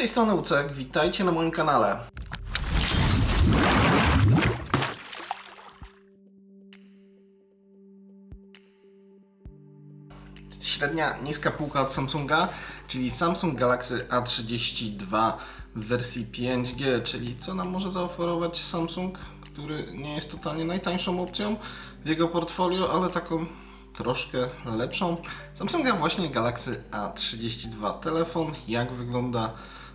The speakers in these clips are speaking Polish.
tej strony Ucek, witajcie na moim kanale. Średnia niska półka od Samsunga, czyli Samsung Galaxy A32 w wersji 5G, czyli co nam może zaoferować Samsung, który nie jest totalnie najtańszą opcją w jego portfolio, ale taką troszkę lepszą. Samsunga właśnie Galaxy A32 telefon. Jak wygląda?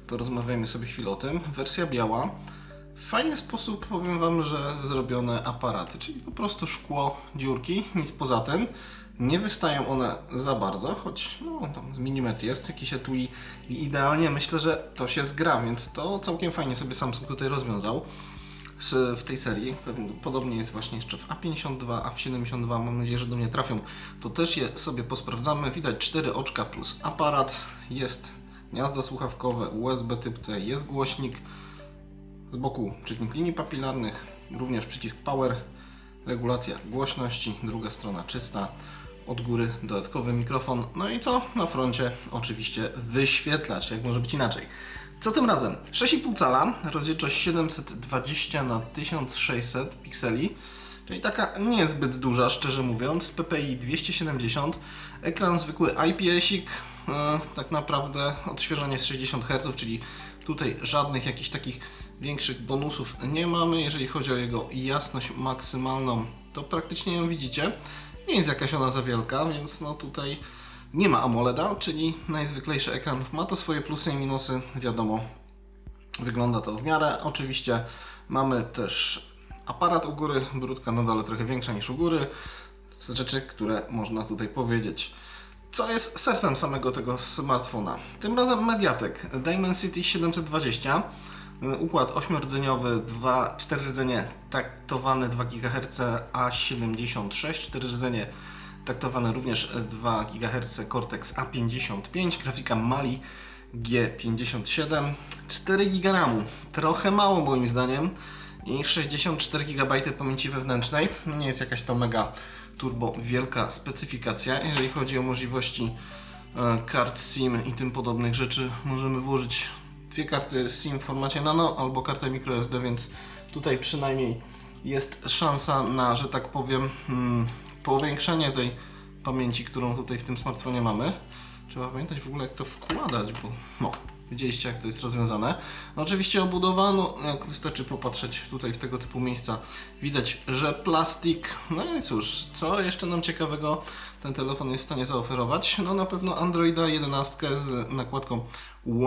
Porozmawiajmy sobie chwilę o tym. Wersja biała. W fajny sposób powiem Wam, że zrobione aparaty, czyli po prostu szkło, dziurki, nic poza tym. Nie wystają one za bardzo, choć no, tam z milimetr jest jakiś etui i idealnie myślę, że to się zgra, więc to całkiem fajnie sobie Samsung tutaj rozwiązał w tej serii. Podobnie jest właśnie jeszcze w A52, a w 72 mam nadzieję, że do mnie trafią. To też je sobie posprawdzamy. Widać 4 oczka plus aparat, jest gniazdo słuchawkowe, USB typ C, jest głośnik, z boku czytnik linii papilarnych, również przycisk power, regulacja głośności, druga strona czysta, od góry dodatkowy mikrofon, no i co? Na froncie oczywiście wyświetlacz, jak może być inaczej. Co tym razem? 6,5 cala, rozdzielczość 720 na 1600 pikseli, czyli taka niezbyt duża, szczerze mówiąc, PPI 270, ekran zwykły IPS-ik, e, tak naprawdę odświeżanie z 60 Hz, czyli tutaj żadnych jakichś takich większych bonusów nie mamy. Jeżeli chodzi o jego jasność maksymalną, to praktycznie ją widzicie. Nie jest jakaś ona za wielka, więc no tutaj nie ma AMOLEDa, czyli najzwyklejszy ekran. Ma to swoje plusy i minusy, wiadomo. Wygląda to w miarę. Oczywiście mamy też aparat u góry, brudka na dole trochę większa niż u góry. Z rzeczy, które można tutaj powiedzieć. Co jest sercem samego tego smartfona? Tym razem Mediatek Dimensity 720. y, Układ 8-rdzeniowy, 2, 4 rdzenie taktowane 2 GHz A76, 4 rdzenie taktowane również 2 GHz Cortex A55, grafika Mali G57, 4 GB trochę mało moim zdaniem i 64 GB pamięci wewnętrznej. Nie jest jakaś to mega turbo wielka specyfikacja. Jeżeli chodzi o możliwości e, kart SIM i tym podobnych rzeczy, możemy włożyć dwie karty SIM w formacie nano albo kartę microSD, więc tutaj przynajmniej jest szansa na, że tak powiem, mm, powiększenie tej pamięci, którą tutaj w tym smartfonie mamy. Trzeba pamiętać w ogóle jak to wkładać, bo no, widzieliście jak to jest rozwiązane. No, oczywiście obudowa, no, jak wystarczy popatrzeć tutaj w tego typu miejsca, widać, że plastik. No i cóż, co jeszcze nam ciekawego ten telefon jest w stanie zaoferować? No na pewno Androida 11 z nakładką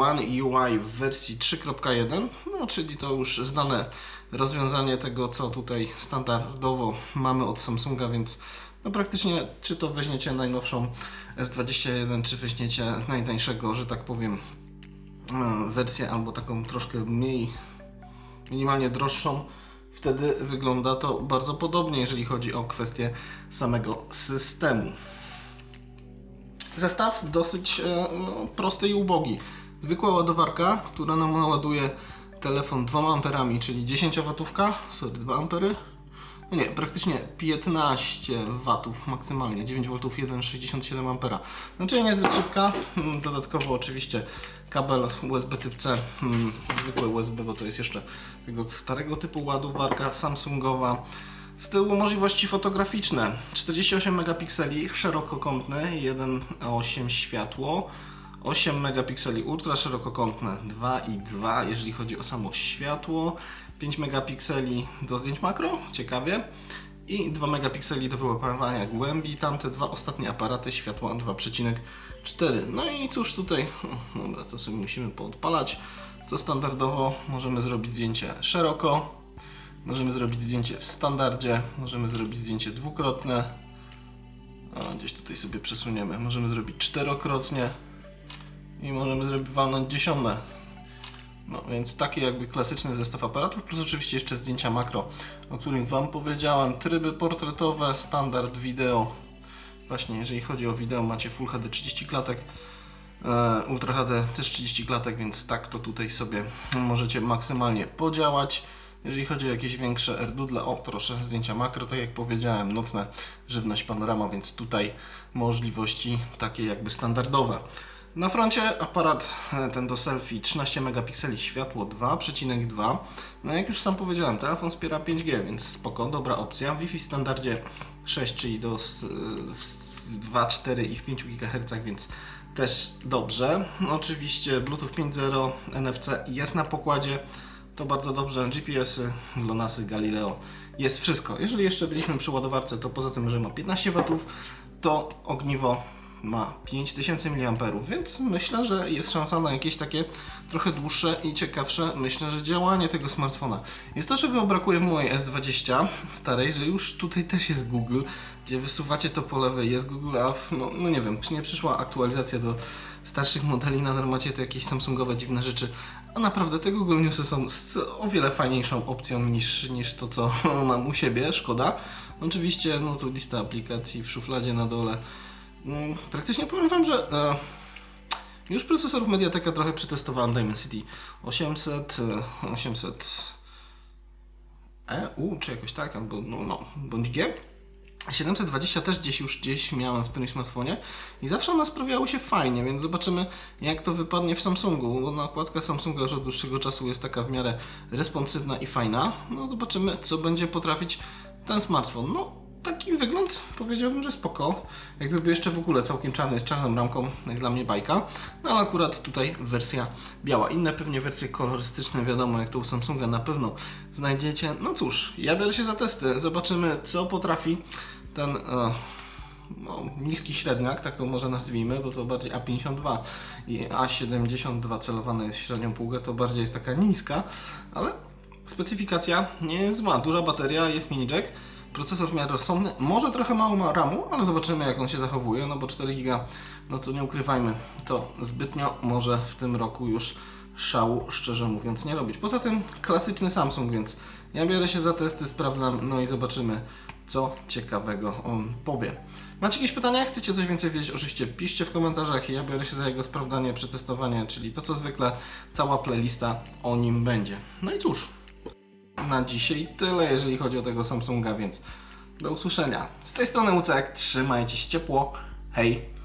One UI w wersji 3.1, no czyli to już znane rozwiązanie tego, co tutaj standardowo mamy od Samsunga, więc no praktycznie czy to weźmiecie najnowszą S21, czy weźmiecie najtańszego, że tak powiem, e, wersję albo taką troszkę mniej, minimalnie droższą, wtedy wygląda to bardzo podobnie, jeżeli chodzi o kwestię samego systemu. Zestaw dosyć e, no, prosty i ubogi. Zwykła ładowarka, która nam naładuje telefon 2 amperami, czyli 10 watówka, sorry, 2 ampery. No nie, praktycznie 15 watów maksymalnie, 9 V 1,67 ampera. Znaczy niezbyt szybka, Mm, dodatkowo oczywiście kabel USB typ C, mm, zwykłe USB, bo to jest jeszcze tego starego typu ładowarka Samsungowa. Z tyłu możliwości fotograficzne. 48 megapikseli, szerokokątny, 1.8 światło. 8 megapikseli ultra szerokokątne 2 i 2 jeżeli chodzi o samo światło 5 megapikseli do zdjęć makro, ciekawie i 2 megapikseli do wyłapywania głębi tamte dwa ostatnie aparaty światła 2,4 no i cóż tutaj o, dobra to sobie musimy poodpalać. Co standardowo możemy zrobić zdjęcie szeroko możemy zrobić zdjęcie w standardzie możemy zrobić zdjęcie dwukrotne. A, gdzieś tutaj sobie przesuniemy. Możemy zrobić czterokrotnie i możemy zrobić walnąć dziesiątne. No więc taki jakby klasyczny zestaw aparatów, plus oczywiście jeszcze zdjęcia makro, o których Wam powiedziałem. Tryby portretowe, standard wideo. Właśnie jeżeli chodzi o wideo macie Full HD 30 klatek, e, Ultra HD też 30 klatek, więc tak to tutaj sobie możecie maksymalnie podziałać. Jeżeli chodzi o jakieś większe AirDoodle, o proszę, zdjęcia makro, tak jak powiedziałem, nocne, żywność, panorama, więc tutaj możliwości takie jakby standardowe. Na froncie aparat e, ten do selfie 13 megapikseli, światło 2,2. No jak już sam powiedziałem, telefon wspiera 5G, więc spoko, dobra opcja. Wi-Fi w standardzie 6, czyli do s- w 2, 4 i w 5 GHz, więc też dobrze. Oczywiście Bluetooth 5.0, NFC jest na pokładzie, to bardzo dobrze. GPS-y, GLONASSy, Galileo, jest wszystko. Jeżeli jeszcze byliśmy przy ładowarce, to poza tym, że ma 15 W, to ogniwo ma 5000 mAh, więc myślę, że jest szansa na jakieś takie trochę dłuższe i ciekawsze, myślę, że działanie tego smartfona. Jest to, czego brakuje w mojej S20 starej, że już tutaj też jest Google, gdzie wysuwacie to po lewej, jest Google, a w, no, no nie wiem, czy nie przyszła aktualizacja do starszych modeli, nadal macie to jakieś samsungowe dziwne rzeczy, a naprawdę te Google Newsy są z o wiele fajniejszą opcją niż, niż to, co mam u siebie, szkoda. Oczywiście, no tu lista aplikacji w szufladzie na dole. Mm, Praktycznie powiem Wam, że e, już procesorów Mediateka trochę przetestowałem Dimensity 800, e, 800 EU, czy jakoś tak, albo no, no bądź G. 720 też gdzieś już gdzieś miałem w którymś smartfonie i zawsze one sprawiały się fajnie, więc zobaczymy jak to wypadnie w Samsungu, bo nakładka Samsunga już od dłuższego czasu jest taka w miarę responsywna i fajna. No zobaczymy co będzie potrafić ten smartfon. No taki wygląd powiedziałbym, że spoko. Jakby był jeszcze w ogóle całkiem czarny z czarną ramką, jak dla mnie bajka. No ale akurat tutaj wersja biała. Inne pewnie wersje kolorystyczne, wiadomo jak to u Samsunga na pewno znajdziecie. No cóż, ja biorę się za testy. Zobaczymy co potrafi ten e, no, niski średniak, tak to może nazwijmy, bo to bardziej A52 i A72 celowane jest w średnią półkę, to bardziej jest taka niska, ale specyfikacja nie jest zła. Duża bateria, jest mini jack, procesor w miarę rozsądny, może trochę mało ma ramu, ale zobaczymy jak on się zachowuje, no bo 4 giga, no to nie ukrywajmy, to zbytnio może w tym roku już szału, szczerze mówiąc, nie robić. Poza tym klasyczny Samsung, więc ja biorę się za testy, sprawdzam, no i zobaczymy, co ciekawego on powie. Macie jakieś pytania? Chcecie coś więcej wiedzieć? Oczywiście piszcie w komentarzach i ja biorę się za jego sprawdzanie, przetestowanie, czyli to co zwykle, cała playlista o nim będzie. No i cóż, na dzisiaj tyle, jeżeli chodzi o tego Samsunga, więc do usłyszenia. Z tej strony Ucek, trzymajcie się ciepło, hej!